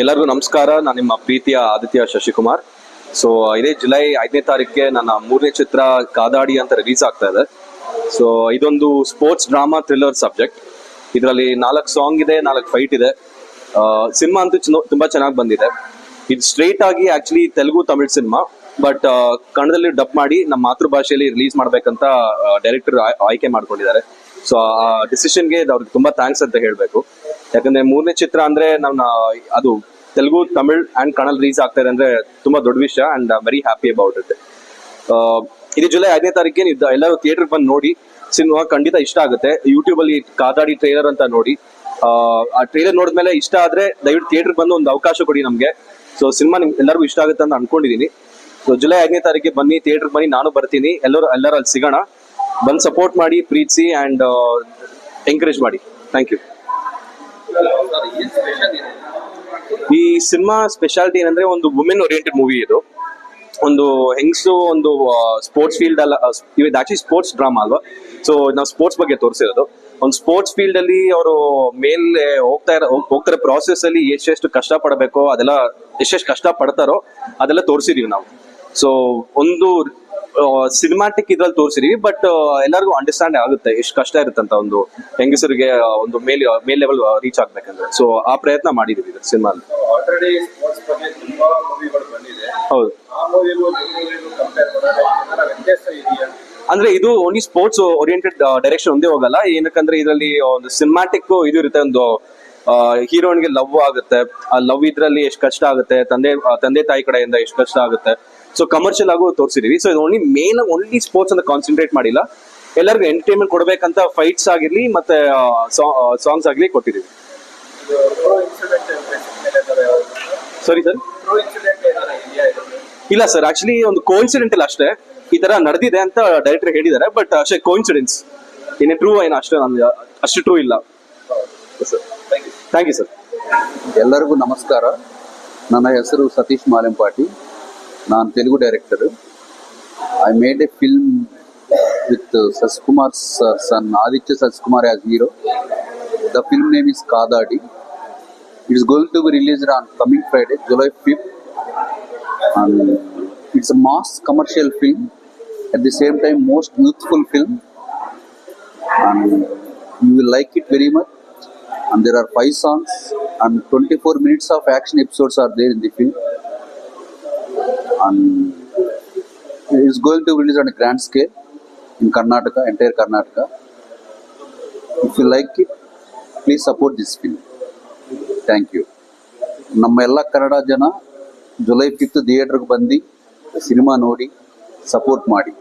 ಎಲ್ಲರಿಗೂ ನಮಸ್ಕಾರ ನಾನು ನಿಮ್ಮ ಪ್ರೀತಿಯ ಆದಿತ್ಯ ಶಶಿಕುಮಾರ್ ಸೊ ಇದೇ ಜುಲೈ ಐದನೇ ತಾರೀಕಿಗೆ ನನ್ನ ಮೂರನೇ ಚಿತ್ರ ಕಾದಾಡಿ ಅಂತ ರಿಲೀಸ್ ಆಗ್ತಾ ಇದೆ ಸೊ ಇದೊಂದು ಸ್ಪೋರ್ಟ್ಸ್ ಡ್ರಾಮಾ ಥ್ರಿಲ್ಲರ್ ಸಬ್ಜೆಕ್ಟ್ ಇದರಲ್ಲಿ ನಾಲ್ಕು ಸಾಂಗ್ ಇದೆ ನಾಲ್ಕು ಫೈಟ್ ಇದೆ ಸಿನಿಮಾ ಅಂತೂ ತುಂಬಾ ಚೆನ್ನಾಗಿ ಬಂದಿದೆ ಇದು ಸ್ಟ್ರೇಟ್ ಆಗಿ actually Telugu Tamil cinema but ಕನ್ನಡದಲ್ಲಿ ಡಬ್ ಮಾಡಿ ನಮ್ಮ ಮಾತೃಭಾಷೆಯಲ್ಲಿ ರಿಲೀಸ್ ಮಾಡ್ಬೇಕಂತ ಡೈರೆಕ್ಟರ್ ಆಯ್ಕೆ ಮಾಡ್ಕೊಂಡಿದ್ದಾರೆ ಸೊ ಆ ಡಿಸಿಷನ್ಗೆ ಅವ್ರಿಗೆ ತುಂಬಾ ಥ್ಯಾಂಕ್ಸ್ ಅಂತ ಹೇಳಬೇಕು ಯಾಕಂದ್ರೆ ಮೂರನೇ ಚಿತ್ರ ಅಂದ್ರೆ ನಾವು ಅದು ತೆಲುಗು ತಮಿಳ್ ಅಂಡ್ ಕನ್ನಡ ರಿಲೀಸ್ ಆಗ್ತಾ ಇದೆ ಅಂದ್ರೆ ತುಂಬಾ ದೊಡ್ಡ ವಿಷಯ and very happy about it ಇದು ಜುಲೈ ಐದನೇ ತಾರೀಕಿಗೆ ಎಲ್ಲರೂ ಥಿಯೇಟರ್ ಬಂದು ನೋಡಿ ಸಿನಿಮಾ ಖಂಡಿತ ಇಷ್ಟ ಆಗುತ್ತೆ ಯೂಟ್ಯೂಬ್ ಅಲ್ಲಿ ಕಾದಾಡಿ ಟ್ರೈಲರ್ ಅಂತ ನೋಡಿ ಆ ಟ್ರೈಲರ್ ನೋಡಿದ್ಮೇಲೆ ಇಷ್ಟ ಆದ್ರೆ ದಯವಿಟ್ಟು ಥಿಯೇಟರ್ ಬಂದು ಒಂದು ಅವಕಾಶ ಕೊಡಿ ನಮಗೆ ಸೊ ಸಿನಿಮಾ ನಿಮ್ಗೆ ಎಲ್ಲರಿಗೂ ಇಷ್ಟ ಆಗುತ್ತೆ ಅಂತ ಅನ್ಕೊಂಡಿದೀನಿ ಸೊ ಜುಲೈ ಐದನೇ ತಾರೀಕಿಗೆ ಬನ್ನಿ ಥಿಯೇಟರ್ ಬನ್ನಿ ನಾನು ಬರ್ತೀನಿ ಎಲ್ಲರೂ ಎಲ್ಲರೂ ಅಲ್ಲಿ ಸಿಗೋಣ ಬಂದು ಸಪೋರ್ಟ್ ಮಾಡಿ ಪ್ರೀತಿಸಿ ಅಂಡ್ ಎಂಕರೇಜ್ ಮಾಡಿ ಥ್ಯಾಂಕ್ ಯು ಈ ಸಿನಿಮಾ ಸ್ಪೆಷಾಲಿಟಿ ಏನಂದ್ರೆ ಒಂದು ವುಮೆನ್ ಓರಿಯೆಂಟೆಡ್ ಮೂವಿ ಇದು ಒಂದು ಹೆಂಗ್ಸು ಒಂದು ಸ್ಪೋರ್ಟ್ಸ್ ಫೀಲ್ಡ್ ಅಲ್ಲ ಇವತ್ತು ಆಕ್ಚುಲಿ ಸ್ಪೋರ್ಟ್ಸ್ ಡ್ರಾಮಾ ಅಲ್ವಾ ಸೊ ನಾವು ಸ್ಪೋರ್ಟ್ಸ್ ಬಗ್ಗೆ ತೋರಿಸಿರೋದು ಒಂದು ಸ್ಪೋರ್ಟ್ಸ್ ಫೀಲ್ಡ್ ಅಲ್ಲಿ ಅವರು ಮೇಲೆ ಹೋಗ್ತಾ ಇರೋ ಹೋಗ್ತಾರೆ ಪ್ರಾಸೆಸ್ ಅಲ್ಲಿ ಎಷ್ಟೆಷ್ಟು ಕಷ್ಟ ಪಡಬೇಕೋ ಅದೆಲ್ಲ ಎಷ್ಟೆಷ್ಟು ಕಷ್ಟ ಪಡ್ತಾರೋ ಅದೆಲ್ಲ ತೋರಿಸಿದೀವಿ ನಾವು ಸೊ ಒಂದು ಸಿನಿಮಾಟಿಕ್ ಇದ್ರಲ್ಲಿ ತೋರಿಸಿದೀವಿ ಬಟ್ ಎಲ್ಲರಿಗೂ ಅಂಡರ್ಸ್ಟ್ಯಾಂಡ್ ಆಗುತ್ತೆ ಎಷ್ಟು ಕಷ್ಟ ಇರುತ್ತಂತ ಒಂದು ಹೆಂಗಸರಿಗೆ ಒಂದು ಮೇಲ್ ಮೇಲ್ ಲೆವೆಲ್ ರೀಚ್ ಆಗ್ಬೇಕಂದ್ರೆ ಸೊ ಆ ಪ್ರಯತ್ನ ಮಾಡಿದೀವಿ ಸಿನಿಮಾ ಹೌದು ಅಂದ್ರೆ ಇದು ಓನ್ಲಿ ಸ್ಪೋರ್ಟ್ಸ್ ಓರಿಯೆಂಟೆಡ್ ಡೈರೆಕ್ಷನ್ ಒಂದೇ ಹೋಗಲ್ಲ ಏನಕ್ಕಂದ್ರೆ ಇದರಲ್ಲಿ ಒಂದು ಸಿನಿಮಾಟಿಕ್ ಇದು ಇರುತ್ತೆ ಒಂದು ಹೀರೋನ್ಗೆ ಲವ್ ಆಗುತ್ತೆ ಆ ಲವ್ ಇದ್ರಲ್ಲಿ ಎಷ್ಟು ಕಷ್ಟ ಆಗುತ್ತೆ ತಂದೆ ತಂದೆ ತಾಯಿ ಕಡೆಯಿಂದ ಎಷ್ಟು ಕಷ್ಟ ಆಗುತ್ತೆ ಸೊ ಕಮರ್ಷಿಯಲ್ ಆಗು ತೋರಿಸಿದೀವಿ ಸೊ ಇದು ಓನ್ಲಿ ಮೇನ್ ಓನ್ಲಿ ಸ್ಪೋರ್ಟ್ಸ್ ಅಂತ ಕಾನ್ಸಂಟ್ರೇಟ್ ಮಾಡಿಲ್ಲ ಎಲ್ಲರಿಗೂ ಎಂಟರ್ಟೈನ್ಮೆಂಟ್ ಕೊಡಬೇಕಂತ ಫೈಟ್ಸ್ ಆಗಿರ್ಲಿ ಮತ್ತೆ ಸಾಂಗ್ಸ್ ಆಗಲಿ ಕೊಟ್ಟಿದ್ದೀವಿ ಸಾರಿ ಸರ್ ಇಲ್ಲ ಸರ್ ಆಕ್ಚುಲಿ ಒಂದು ಇನ್ಸಿಡೆಂಟ್ ಇಲ್ಲ ಅಷ್ಟೇ ಈ ತರ ನಡೆದಿದೆ ಅಂತ ಡೈರೆಕ್ಟರ್ ಹೇಳಿದ್ದಾರೆ ಬಟ್ ಅಷ್ಟೇ ಕೋಇನ್ಸಿಡೆನ್ಸ್ ಏನೇ ಟ್ರೂ ಏನೋ ಅಷ್ಟೇ ನಮ್ಗೆ ಅಷ್ಟು ಟ್ರೂ ಇಲ್ಲ ಥ್ಯಾಂಕ್ ಯು ಸರ್ ಎಲ್ಲರಿಗೂ ನಮಸ್ಕಾರ ನನ್ನ ಹೆಸರು Satish Malempati I am Telugu director. I made a film with uh, Saskumar's son, Aditya Saskumar as hero. The film name is Kadadi. It is going to be released on coming Friday, July 5th. And it's a mass commercial film. At the same time, most youthful film. And you will like it very much. And there are 5 songs and 24 minutes of action episodes are there in the film. and is going to release on a grand scale in Karnataka, entire Karnataka. If you like it, please support this film. Thank you ನಮ್ಮ ಎಲ್ಲ ಕನ್ನಡ ಜನ July fifth ಥಿಯೇಟ್ರಿಗೆ ಬಂದು cinema ನೋಡಿ support ಮಾಡಿ